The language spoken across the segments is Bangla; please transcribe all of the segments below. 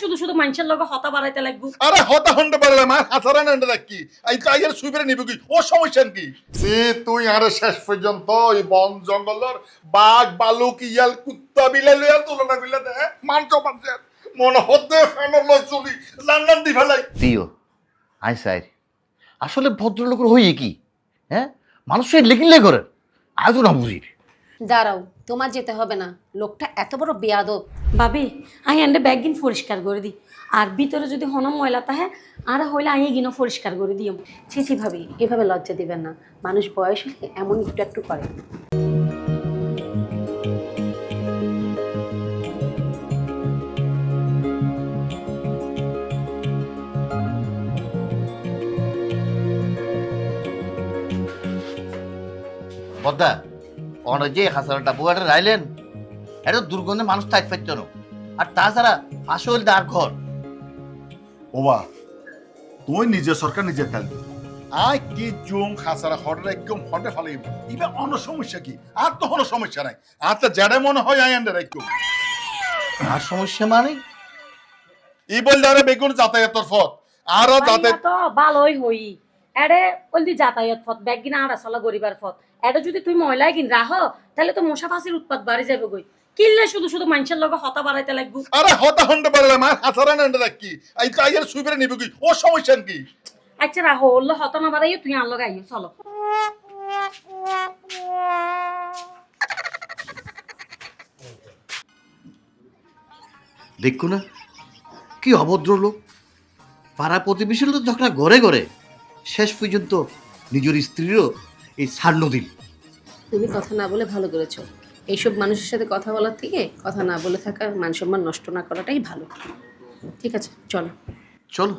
শুধু শুধু মানুষের লগে হতা বাড়াইতে লাগবো। আরে হতা হন্ডে নেন্ডে রাখি এই তো আইয়ের সুইবেরে নিবে কি? ও সমস্যা কি? সে তুই আরে শেষ পর্যন্ত এই বন জঙ্গলের বাঘ বালুক ইয়াল কুত্তা বিলাই তুলনা করলে দে মানুষের মনে হতে ফেনর লই চলি লন্ডন দি ফেলাই। দিও আই সাইর আসলে ভদ্রলোকের হইয়ে কি? হ্যাঁ? মানুষের লেকিলে করে আজ না বুঝি দাঁড়াও। তোমার যেতে হবে না। লোকটা এত বড় বেয়াদব। ভাবি আই এন্ডে ব্যাগ গিন পরিষ্কার করে দিই। আর ভিতরে যদি হন ময়লা তাহে আর হইলে আই গিনো পরিষ্কার করে দিও। ছি ছি ভাবি এভাবে লজ্জা দিবেন না। মানুষ বয়স হলে এমন একটু একটু করে। বদ্দা অনেক যে হাসানটা বুয়াটা রাইলেন এটা দুর্গন্ধে মানুষ থাক পাইত না। আর তাছাড়া হইলে আর ঘর। ওবা তুই নিজে সরকার নিজে তেল আই কি জুম খাসারা হরে একদম হরে ফেলে ইবে অন্য সমস্যা কি? আর তো কোনো সমস্যা নাই। আর তো জেডে মনে হয় আই আন্ডে রাখো আর সমস্যা মানে? ই বললে আরে বেগুন যাতায়াতর ফত আরও যাতায়াত তো ভালোই হই। এডে ওলদি যাতায়াত পথ ব্যাগ গিনা আড়া চলা গরিবার পথ। এডে যদি তুই ময়লাই কিন রাহ তাহলে তো মশা ফাঁসির উৎপাদ বাড়ি যাবে গই কিনলে শুধু শুধু মানুষের লগে হতা বাড়াইতে লাগবো। আরে হতা হন্ডে হাসারা নেন্ডে রাখি এই তো আইয়ের সুইবেরে নিবে কি ও সমস্যা কি? আচ্ছা রাহ হতা না বাড়াইও তুই লগে আইও চলো। দেখো না কি অভদ্র লোক। পাড়া প্রতিবেশীর তো ঝগড়া ঘরে ঘরে। শেষ পর্যন্ত নিজের স্ত্রীরও এই সার দিল তুমি কথা না বলে ভালো করেছ। এইসব মানুষের সাথে কথা বলার থেকে কথা না বলে থাকা মান সম্মান নষ্ট না করাটাই ভালো। ঠিক আছে চলো। চলো।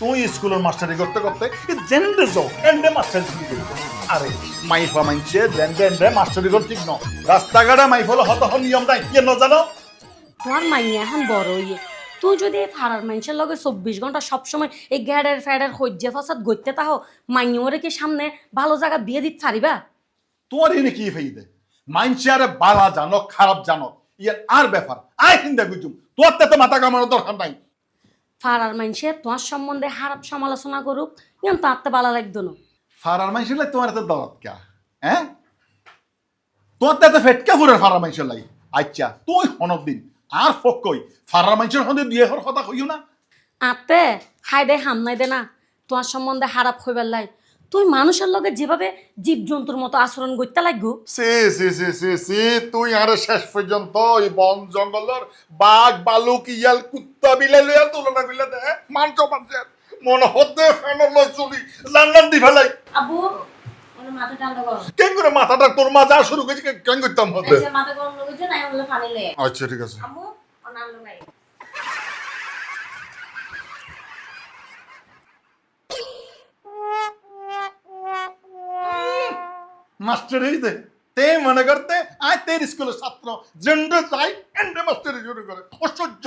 তুই স্কুলের মাস্টারি করতে করতে জেন্ডে যাও এন্ডে মাস্টারি শুরু করি আরে মাইফা মাইনছে জেন্ডে এন্ডে মাস্টারি কর ঠিক ন। রাস্তাঘাটে মাইফল হত নিয়ম নাই কি ন জানো? তোমার মাইয়া এখন বড় ইয়ে। তুই যদি এই ফাড়ার মানুষের লগে চব্বিশ ঘণ্টা সবসময় এই গ্যাডের ফ্যাডের হজ্জে ফাসাদ গইতে তাহো মাইয়ারে কি সামনে ভালো জায়গা বিয়ে দিতে পারিবা? তোমার এনে কি ফেই দে মাইনছে আরে বালা জানো খারাপ জানো ইয়ার আর ব্যাপার আয় হিন্দা গুজুম তোর তো মাথা কামানোর দরকার নাই। ফাড়ার মানুষে তোমার সম্বন্ধে খারাপ সমালোচনা করুক ইয়ান তো আত্মা ভালো লাগতো না। ফারার মাইনছে লাই তোমার এত দরদ কে হ্যাঁ? তোর তো ফেটকা ফুরের ফারার মাইনছে লাই। আচ্ছা তুই হনক দিন আর ফকই ফারার মাইনছের হতে বিয়ে হওয়ার কথা কইও না। আতে হাই দে হাম নাই দে না। তোমার সম্বন্ধে খারাপ হইবার লাই। তুই মানুষের লগে যেভাবে জীবজন্তুর মতো আচরণ করতে লাগবো। সি সি সি সি সি তুই আরে শেষ পর্যন্ত এই বন জঙ্গলের বাঘ বালুক ইয়াল কুত্তা বিলাই লইয়াল তুলনা করলে দে মানছ মানুষের মনে হতে ফেনর লই চলি লন্ডন দি ফেলাই। আবু ওনে মাথা ঠান্ডা করো কেন করে মাথাটা? তোর মা যা শুরু করেছি কেন করতাম হতে? আচ্ছা ঠিক আছে। মাস্টার দে তে মনে করতে আয় তের স্কুলের ছাত্র জেন্ডে যাই এন্ডে মাস্টারি শুরু করে। অসহ্য।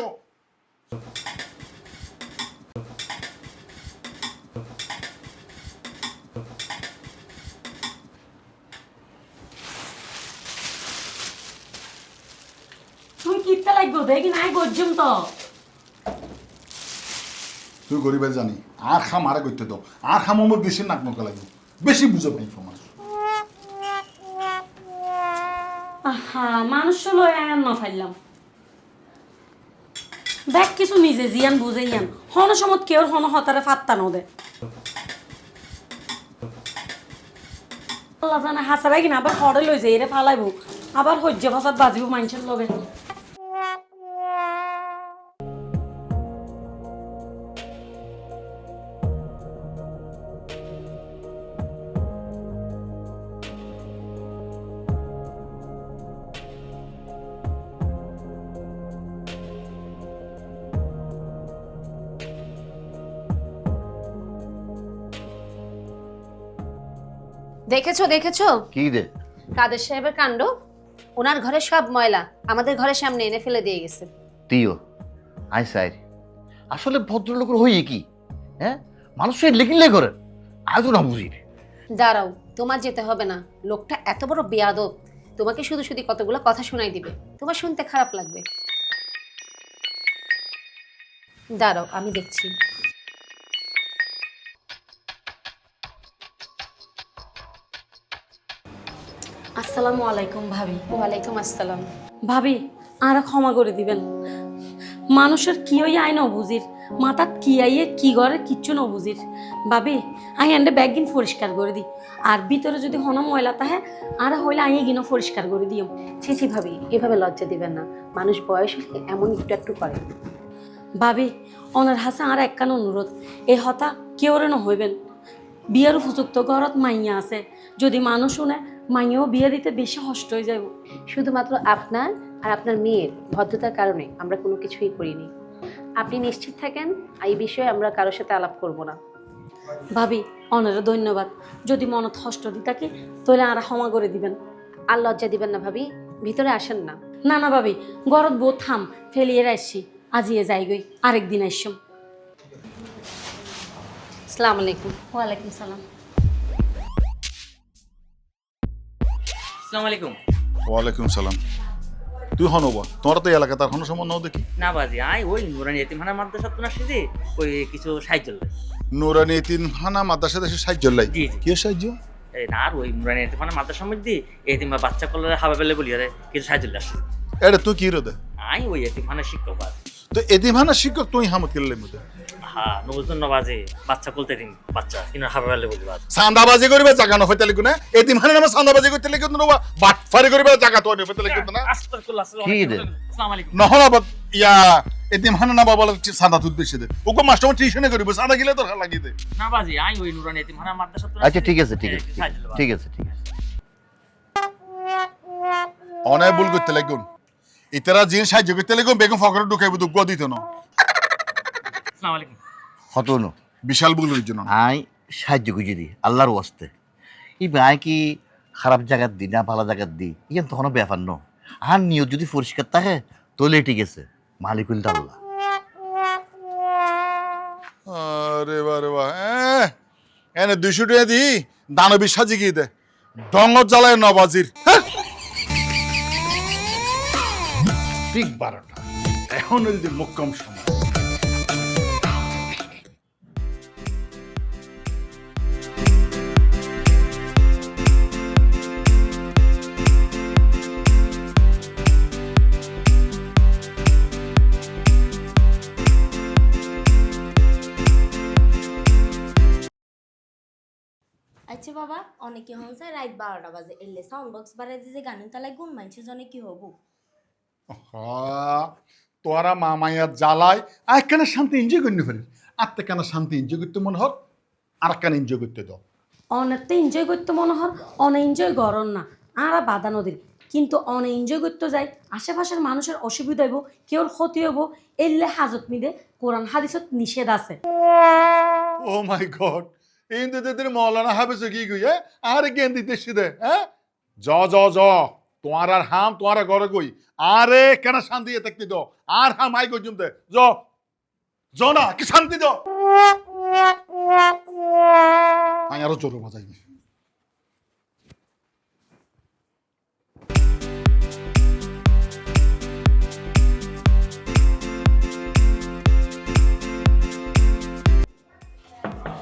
কিনতে লাগবো দেখি নাই গজ্জম তো। তুই গরিবের জানি আর খাম আরে করতে দাও আর খাম আমার বেশি নাক নকা লাগবে বেশি বুঝে পাই সমাজ আহা মানুষ লয় আয়ান না ফাইলাম দেখ কিছু নিজে জিয়ান বুঝে ইয়ান হন সমত কেউ হন হতারে ফাত্তা নদে। আল্লাহ জানে হাসারাই কিনা আবার হরে লই যায় এরে ফালাইবো আবার হজ্জে ফসাদ বাজিব মানুষের লগে। দেখেছ দেখেছ? কি দে? কাদের সাহেবের কাণ্ড? ওনার ঘরে সব ময়লা। আমাদের ঘরের সামনে এনে ফেলে দিয়ে গেছে। দিও আই সাইর। আসলে ভদ্রলোকের হইয়ে কি? হ্যাঁ? মানুষের লেকিলে করে। আজ না বুঝি। দাঁড়াও তোমার যেতে হবে না। লোকটা এত বড় বেয়াদব। তোমাকে শুধু শুধু কতগুলো কথা শোনাই দিবে। তোমার শুনতে খারাপ লাগবে। দাঁড়াও আমি দেখছি। আসসালামু আলাইকুম ভাবি। ওয়ালাইকুম আসসালাম। ভাবি আর ক্ষমা করে দিবেন। মানুষের কি ওই আয় নবুজির মাথাত কি আইয়ে কি করে কিচ্ছু নবুজির ভাবি আই এন্ডে ব্যাগিন পরিষ্কার করে দিই আর ভিতরে যদি হন ময়লা তাহে আর হইলে আইয়ে গিনো পরিষ্কার করে দিও। ছি ছি ভাবি এভাবে লজ্জা দিবেন না। মানুষ বয়স হলে এমন একটু একটু করে। ভাবি অনার হাসে আর একখান অনুরোধ। এই হতা কেউরে নহইবেন বিয়ের উপযুক্ত ঘরত মাইয়া আছে। যদি মানুষ শুনে মাইয়াও বিয়ে দিতে বেশি কষ্ট হয়ে যাবে শুধুমাত্র আপনার আর আপনার মেয়ের ভদ্রতার কারণে আমরা কোনো কিছুই করিনি। আপনি নিশ্চিত থাকেন এই বিষয়ে আমরা কারোর সাথে আলাপ করব না। ভাবি অনেরও ধন্যবাদ। যদি মনত কষ্ট দি থাকে তাহলে আর ক্ষমা করে দিবেন। আর লজ্জা দিবেন না ভাবি ভিতরে আসেন না। না না ভাবি গরত বউ থাম ফেলিয়ে আসছি। আজিয়ে যাই গই আরেকদিন আসছম আসসালামু আলাইকুম। ওয়ালাইকুম সালাম। আসসালামু আলাইকুম। ওয়ালাইকুম সালাম। তুই হনব তোরা তো এই এলাকা তার কোনো সম্বন্ধ দেখি। না বাজি আই ওই নুরানি এতিমখানা মাদ্রাসা তো আসছি যে ওই কিছু সাহায্য লাগে নুরানি হানা মাদ্রাসা দেশে সাহায্য জি। কি সাহায্য? এই না আর ওই নুরানি এতিমখানা মাদ্রাসার মধ্যে এতিম বা বাচ্চা কলারে হাবা পেলে বলি আরে কিছু সাহায্য লাগে এটা তুই কি রোদে? আই ওই এতিমখানা শিক্ষক বাজ। তো এদিমানা শিক্ষক তুই হামত কিনলে মধ্যে হ্যাঁ নবুজন বাজে বাচ্চা কলতে দিন বাচ্চা কিন্তু হাবা পেলে বলি বাজ চান্দাবাজি করিবে জাগা নফাইতে লিখো না এদিমানে নামে চান্দাবাজি করতে লিখো না বাটফারি করিবে জাগা তো নফাইতে লিখো না। আস্তাগফিরুল্লাহ, কি রে? আসসালামু আলাইকুম। নহলে আবার ইয়া এদিমানে না বাবা চান্দা তুই বেশি দে। ওকে মাস্টার টিউশনে করিব চান্দা গিলে তোর লাগি দে না বাজি আই ওই নুরানি এতিমখানা মাদ্রাসা তো আচ্ছা ঠিক আছে ঠিক আছে ঠিক আছে, ঠিক আছে ঠিক আছে। অনেক ভুল করতে লাগুন ইতারা জিন সাহায্য করতে লাগুন বেগম ফকরে ঢুকাইব দুঃখ দিত না। আসসালামু আলাইকুম। হতনো বিশাল হইছ না আই সাহায্য গুজি দি আল্লাহর ওয়াস্তে। এই ভাই কি খারাপ জায়গার দি না ভালো জায়গার দি ইয়ান তখনও ব্যাপার ন। আর নিয়ত যদি পরিষ্কার থাকে তাহলে ঠিক আছে। মালিকুল তো আল্লাহ। আরে বারে বা এনে দুইশো টাকা দি দানবী সাজি গিয়ে দে। ডঙ্গর জ্বালায় নবাজির হ্যাঁ? ঠিক বারোটা। এখন যদি মুক্কম সময়। আচ্ছা বাবা, অনেকে হনছে রাত বারোটা বাজে, এলে সাউন্ড বক্স বাড়াই যে গানের তালায় গুণ মানছে জনে কি হব? তোরা মামাইয়া জ্বালায় আর কেন শান্তি এনজয় করতে পারিস আর তে কেন শান্তি এনজয় করতে মনে হর আর কেন এনজয় করতে দাও। অনেকটা এনজয় করতে মনে হয় অনে এনজয় গরম না আর বাধা নদীর। কিন্তু অনে এনজয় করতে যাই আশেপাশের মানুষের অসুবিধা হইব কেউর ক্ষতি হইব এলে হাজত মিদে কোরআন হাদিসত নিষেধ আছে। ও মাই গড এই মৌলানা হাফেজ কি কই হ্যাঁ? আর জ্ঞান দিতে দে হ্যাঁ? জ জ জ তোমার আর হাম তোমার আর ঘরে কই আরে কেন শান্তি থাকতে দাও? আর হাম আই কই জমতে। জ জ না কি শান্তি দাও? আমি আরও জোরে বাজাই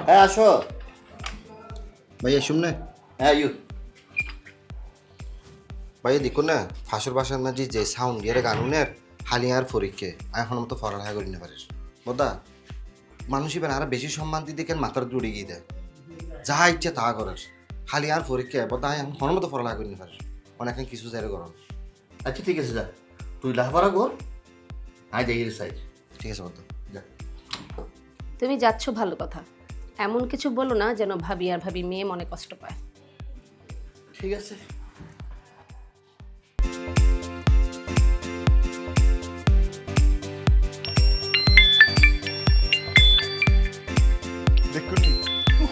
হ্যাঁ আসো। ভাইয়া শুন হ্যাঁ ইউ। ভাইয়া দেখুন না ফাঁসুর বাসার মাঝে যে সাউন্ড এর গানুনের হালিয়ার পরীক্ষে। এখন মতো ফরালেখা করি না পারিস বোধা মানুষই বেন আরও বেশি সম্মান দিতে কেন মাথার দূরে গিয়ে দেয়? যা ইচ্ছে তা করাস হালিয়ার পরীক্ষা বোধা এখন মতো ফরালেখা করি না পারিস অনেক কিছু জায়গা গরম। আচ্ছা ঠিক আছে যা। তুই লাহবারা কর আই যাই সাইড ঠিক আছে বোধা যা। তুমি যাচ্ছ ভালো কথা। এমন কিছু বলো না যেন ভাবি আর ভাবি মেয়ে মনে কষ্ট পায়। ঠিক আছে।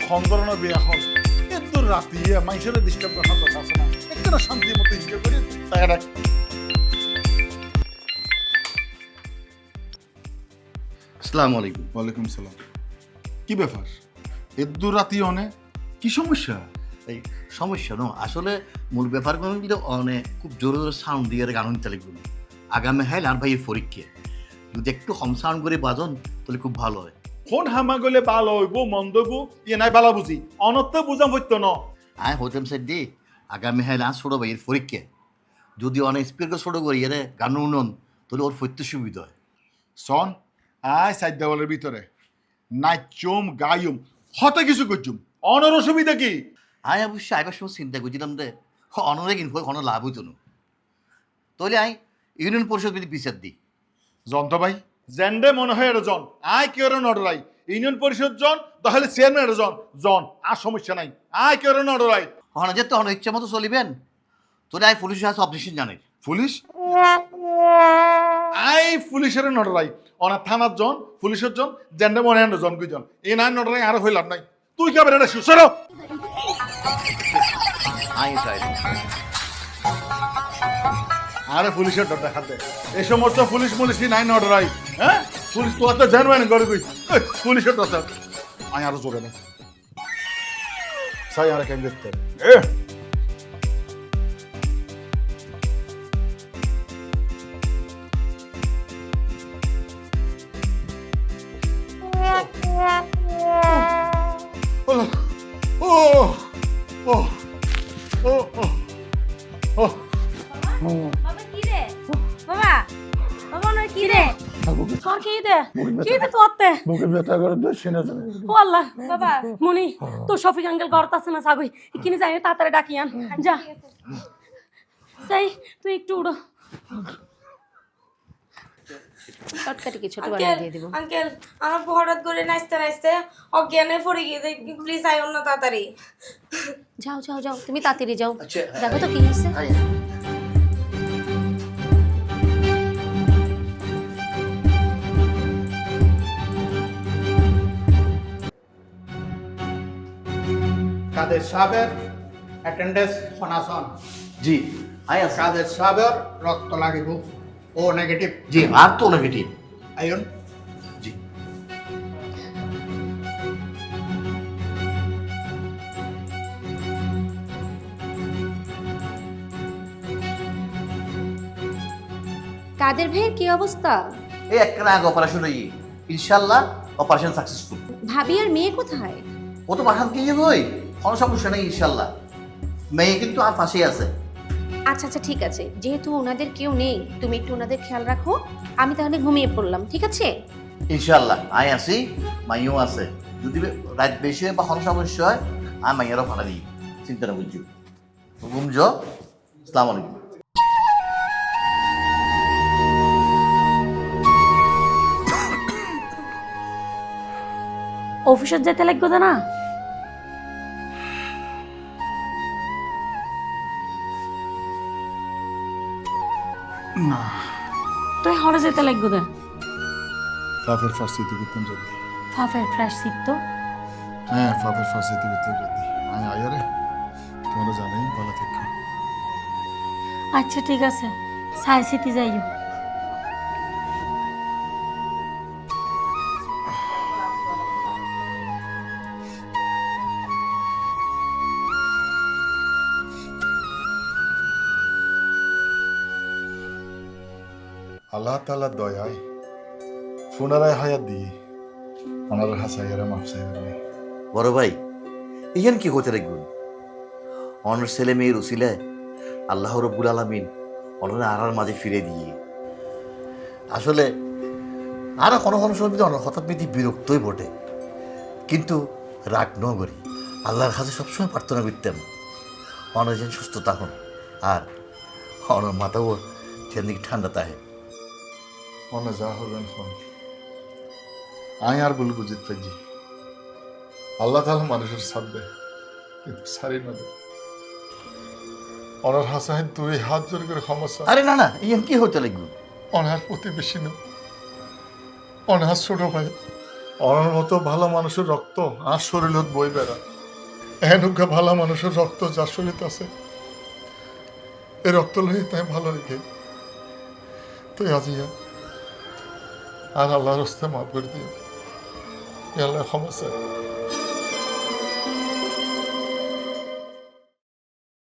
খন্দরনা বিয়া হল। এত রাতি মানুষের ডিস্টার্ব করার কথা আছে না। একটু শান্তির মতো এনজয় করি তাই রাখ আসসালামু আলাইকুম। ওয়ালাইকুম সালাম। কি ব্যাপার? এত রাতি অনে? কি সমস্যা? এই সমস্যা নো আসলে মূল ব্যাপার কিন্তু অনেক খুব জোরে জোরে সাউন্ড দিয়ে গান লাগবে আগামী হাইল আর ভাই পরীক্ষা। যদি একটু কম সাউন্ড করে বাজন তাহলে খুব ভালো হয়। ফোন হামা গলে ভালো হইব মন্দ হইব ইয়ে নাই বালা বুঝি। অনত্য বুঝাম হইতো ন। আয় হতাম স্যার দি আগামী হাইল আর ছোটো ভাইয়ের পরীক্ষা। যদি অনেক স্পিড ছোটো করি রে গান উনন তাহলে ওর ফৈত্য সুবিধা হয়। সন আয় সাইড দেওয়ালের ভিতরে। নাচুম গায়ুম হত কিছু করছুম অনর অসুবিধা কি? আয় অবশ্যই আইবার সময় চিন্তা করছিলাম দে। অনরে কিন্তু কোনো লাভ হইতো না। তাহলে আই ইউনিয়ন পরিষদ যদি বিচার দিই জন্ত ভাই জেন্ডে মনে হয় এটা জন। আয় কেউ নডরাই ইউনিয়ন পরিষদ জন তাহলে চেয়ারম্যান এটা জন। জন আর সমস্যা নাই। আয় কেউ নডরাই হন যে তখন ইচ্ছা মতো চলিবেন। তোরে আই পুলিশ আছে অবজেকশন জানে পুলিশ? আই পুলিশের নডরাই অনার থানার জন পুলিশের জন জেন্ডে মনে হয় জন দুইজন এই নাই নডরাই আর হইলাম নাই। তুই কেমন এটা সুসরো আই চাই আরে পুলিশের ডর দেখাতে এই সমস্ত পুলিশ পুলিশই নাই নডরাই হ্যাঁ? পুলিশ তো অত জানবে না গড়ে এই, পুলিশের ডর আমি আই আরও জোরে না। সাই আর কেন দেখতে? বুকে ব্যথা করে দোষ না ও আল্লাহ বাবা মনি তো শফিক আঙ্কেল আছে না সাগুই কিনে যাই তাড়াতাড়ি ডাকি আন। যা। সেই তুই একটু উড়ো। শর্টকাটে কি ছোট বানিয়ে দিয়ে দিব। আঙ্কেল আমার হঠাৎ করে নাচতে নাচতে অজ্ঞানে পড়ে গিয়ে প্লিজ আই অন্য তাড়াতাড়ি। যাও যাও যাও তুমি তাড়াতাড়ি যাও। আচ্ছা, দেখো তো কি হয়েছে। কাদের সাহেবের অ্যাটেন্ডেন্স শোনাশন জি আই আছে কাদের সাহেবের রক্ত লাগিব। ও নেগেটিভ জি আর তো নেগেটিভ আইন জি। কাদের ভাইয়ের কি অবস্থা? এই একটা আগে অপারেশন হই ইনশাল্লাহ অপারেশন সাকসেসফুল ভাবি আর মেয়ে কোথায়? ও তো পাঠান কি হই। কোনো সমস্যা নেই ইনশাল্লাহ মেয়ে কিন্তু আর পাশেই আছে। আচ্ছা আচ্ছা ঠিক আছে। যেহেতু ওনাদের কেউ নেই তুমি একটু ওনাদের খেয়াল রাখো। আমি তাহলে ঘুমিয়ে পড়লাম ঠিক আছে? ইনশাল্লাহ আই আছি মাইও আছে। যদি রাত বেশি হয় বা কোনো সমস্যা হয় আমি মাইয়ারও ভাড়া দিই। চিন্তা না বুঝছ? ঘুম যো আলাইকুম। অফিসত যেতে লাগবে না? যেতে লাগবে দা। ফাফের ফার্সি তুই করতাম যদি ফাফের ফ্রেশ সিট তো। হ্যাঁ ফাফের ফার্সি তুই করতাম যদি আমি আয়ারে তোমরা জানাই ভালো থেকো। আচ্ছা ঠিক আছে। সাই সিটি যাইও। আল্লাহ তালা দয়ায় পুনরায় হায়াত দিয়ে ওনার হাসাইয়ারে মাফ চাইবেন বড় ভাই, ইহান কি হতে রাখবেন? অনার ছেলে মেয়ের উসিলে আল্লাহ রব্বুল আলমিন অনার আড়ার মাঝে ফিরে দিয়ে। আসলে আর কোনো কোনো সময় অনেক হঠাৎ মেয়েটি বিরক্তই বটে, কিন্তু রাগ ন করি, আল্লাহর কাছে সবসময় প্রার্থনা করতাম অনেক যেন সুস্থ থাকুন, আর অনার মাথাও যেদিকে ঠান্ডা তাহে মনে যা হবেন ফোন আমি আর বল বুঝিত আল্লাহ তাহলে মানুষের ছাড়বে কিন্তু সারি না দে। অনার হাসাইন তুই হাত জোর করে সমস্যা আরে না না ইহান কি হতে লাগবে অনার প্রতিবেশী না। অনার ছোট ভাই। অনার মতো ভালো মানুষের রক্ত আর শরীরত বই বেড়া। এনুকা ভালো মানুষের রক্ত যার শরীর আছে এই রক্ত লই তাই ভালো রেখে। তুই আজিয়া আর আল্লাহর হস্তে মাফ করে দিও আল্লাহ ক্ষমা চাই